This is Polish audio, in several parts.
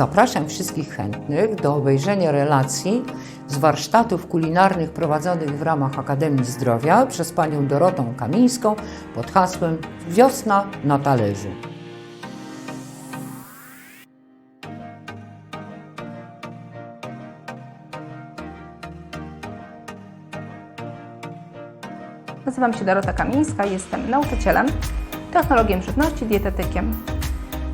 zapraszam wszystkich chętnych do obejrzenia relacji z warsztatów kulinarnych prowadzonych w ramach Akademii Zdrowia przez panią Dorotą Kamińską pod hasłem Wiosna na talerzu. Nazywam się Dorota Kamińska, jestem nauczycielem, technologiem żywności, dietetykiem.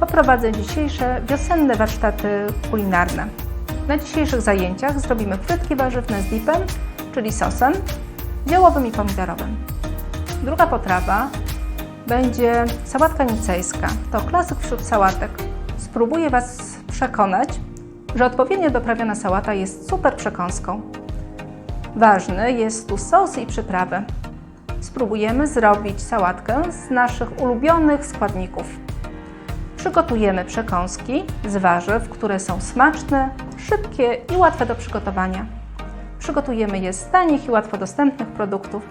Poprowadzę dzisiejsze wiosenne warsztaty kulinarne. Na dzisiejszych zajęciach zrobimy frytki warzywne z dipem, czyli sosem ziołowym i pomidorowym. Druga potrawa będzie sałatka nicejska. To klasyk wśród sałatek. Spróbuję Was przekonać, że odpowiednio doprawiona sałata jest super przekąską. Ważny jest tu sos i przyprawy. Spróbujemy zrobić sałatkę z naszych ulubionych składników. Przygotujemy przekąski z warzyw, które są smaczne, szybkie i łatwe do przygotowania. Przygotujemy je z tanich i łatwo dostępnych produktów